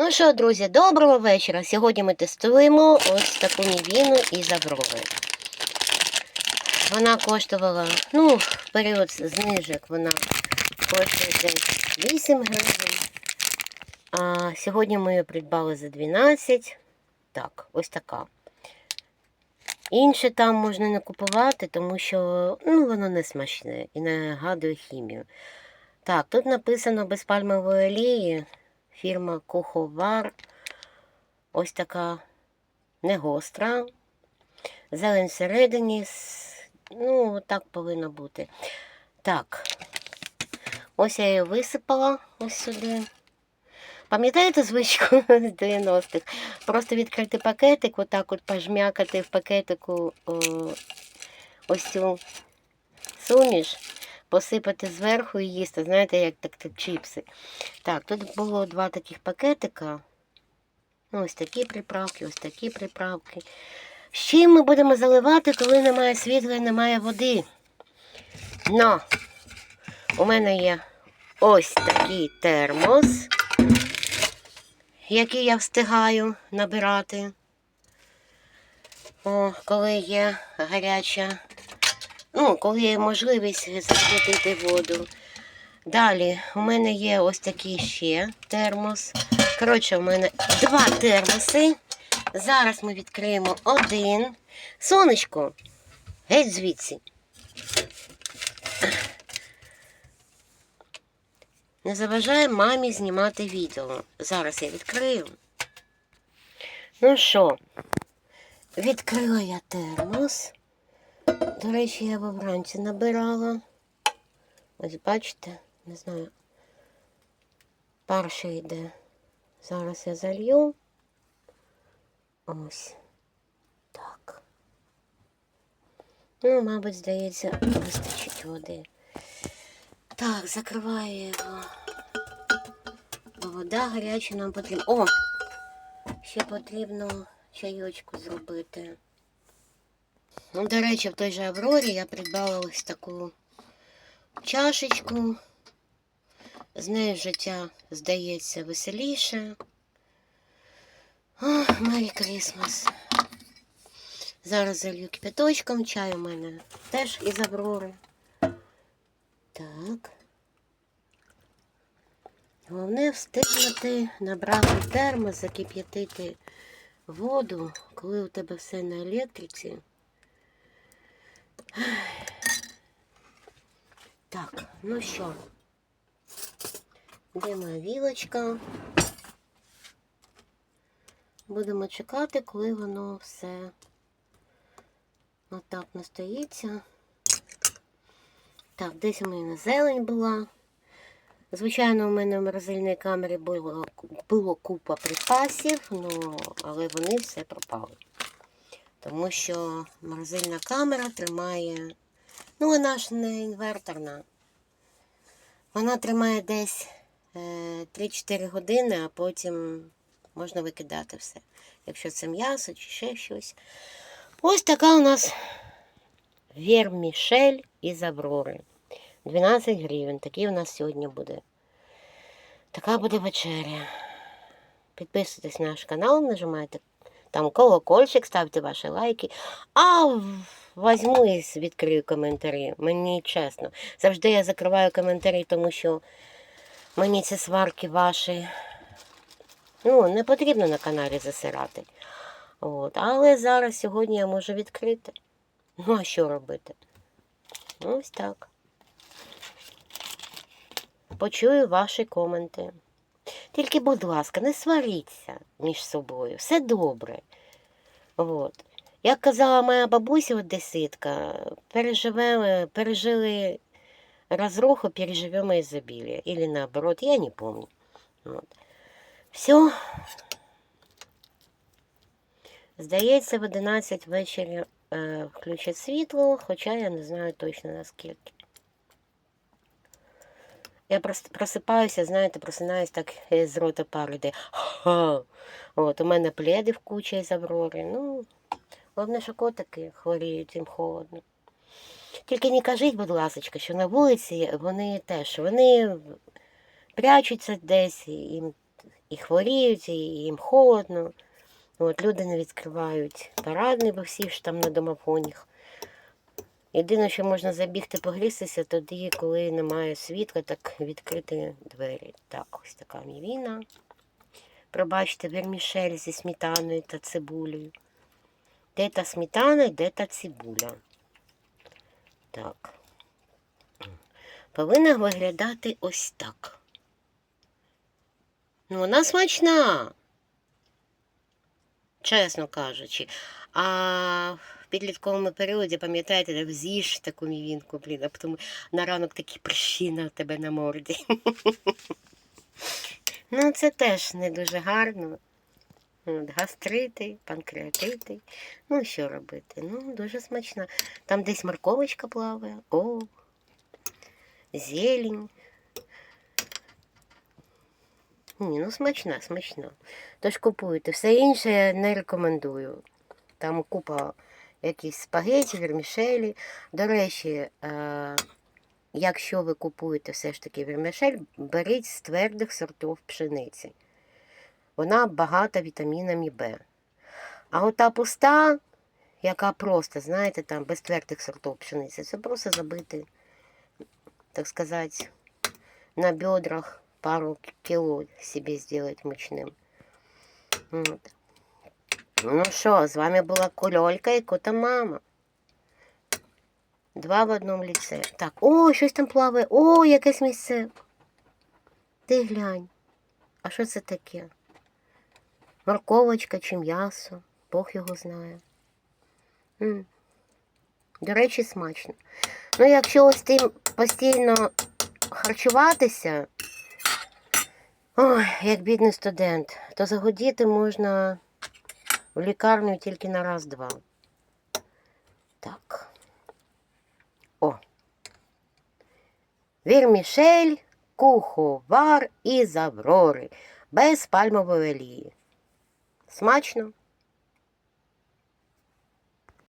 Ну що, друзі, доброго вечора. Сьогодні ми тестуємо ось таку мівіну із Аврори. Вона коштувала, ну, в період знижок вона коштує десь 8 гривень. А сьогодні ми її придбали за 12. Так, ось така. Інше там можна не купувати, тому що ну, воно не смачне і нагадує хімію. Так, тут написано без пальмової олії. Фірма Куховар. Ось така не гостра. Зелень всередині. Ну, так повинно бути. Так. Ось я її висипала ось сюди. Пам'ятаєте звичку з 90-х? Просто відкрити пакетик, отак от пожмякати в пакетику о, ось цю суміш, посипати зверху і їсти. Знаєте, як так, так чіпси. Так, тут було два таких пакетика. Ну, ось такі приправки, ось такі приправки. З чим ми будемо заливати, коли немає світла і немає води? Но у мене є ось такий термос, який я встигаю набирати. О, коли є гаряча, ну, коли є можливість закипятити воду. Далі у мене є ось такий ще термос. Коротше, у мене два термоси. Зараз ми відкриємо один. Сонечко, геть звідси. Не заважає мамі знімати відео. Зараз я відкрию. Ну що, відкрила я термос. До речі, я його вранці набирала. Ось бачите, не знаю. Перший йде. Зараз я залью. Ось. Так. Ну, мабуть, здається, вистачить води. Так, закриваю його. Бо вода гаряча нам потрібна. О! Ще потрібно чайочку зробити. Ну, до речі, в той же Аврорі я придбала ось таку чашечку. З нею життя здається веселіше. Ох, Мері Крісмас. Зараз залью кипяточком, чай у мене теж із Аврори. Так. Головне встигнути набрати термос, закип'ятити воду, коли у тебе все на електриці. Так, ну що, де моя вілочка? Будемо чекати, коли воно все отак настоїться. Так, десь у мене зелень була. Звичайно, у мене в морозильній камері було, було купа припасів, ну, але вони все пропали. Тому що морозильна камера тримає Ну, вона ж не інверторна. Вона тримає десь е, 3-4 години, а потім можна викидати все. Якщо це м'ясо чи ще щось. Ось така у нас вермішель із Аврори. 12 гривень. Такий у нас сьогодні буде. Така буде вечеря. Підписуйтесь на наш канал, нажимайте там колокольчик, ставте ваші лайки. А возьму і відкрию коментарі. Мені чесно. Завжди я закриваю коментарі, тому що мені ці сварки ваші. Ну, не потрібно на каналі засирати. От. Але зараз сьогодні я можу відкрити. Ну, а що робити? Ось так. Почую ваші коменти. Тільки, будь ласка, не сваріться між собою. Все добре. От. Як казала моя бабуся одеситка, переживемо, пережили разруху, переживемо изобилие. Или наоборот, я не помню. Вот. Все. Здається, в 11 ввечері е, включать світло, хоча я не знаю точно наскільки. Я просто просипаюся, знаєте, просинаюсь так з рота пар іде. Ха! От, у мене пледів куча із Аврори. Ну, головне, що котики хворіють, їм холодно. Тільки не кажіть, будь ласка, що на вулиці вони теж вони прячуться десь, їм і хворіють, і їм холодно. От, люди не відкривають парадний, бо всі ж там на домофоніх. Єдине, що можна забігти погрістися тоді, коли немає світла, так відкрити двері. Так, ось така мівіна. Пробачте, вермішель зі сметаною та цибулею. Де та сметана, де та цибуля. Так. Повинна виглядати ось так. Ну, вона смачна. Чесно кажучи. А підлітковому періоді, пам'ятаєте, так з'їж таку мівінку, блін, а потім на ранок такі прищі на тебе на морді. Ну, це теж не дуже гарно. От, гастрити, панкреатити. Ну, що робити? Ну, дуже смачна. Там десь морковочка плаває. О, зелень. Ні, ну смачна, смачна. Тож купуйте. Все інше я не рекомендую. Там купа якісь спагеті, вермішелі. До речі, е, якщо ви купуєте все ж таки вермішель, беріть з твердих сортів пшениці. Вона багата вітамінами Б. А ота пуста, яка просто, знаєте, там без твердих сортів пшениці, це просто забити, так сказати, на бедрах пару себе сделать мучным. От. Ну що, з вами була Кольолька і кота мама. Два в одному ліце. Так, о, щось там плаває. О, якесь місце. Ти глянь. А що це таке? Морковочка чи м'ясо? Бог його знає. М. До речі, смачно. Ну, якщо ось тим постійно харчуватися, ой, як бідний студент, то загодіти можна в лікарню тільки на раз-два. Так. О. Вірмішель, куховар із Аврори без пальмової олії. Смачно?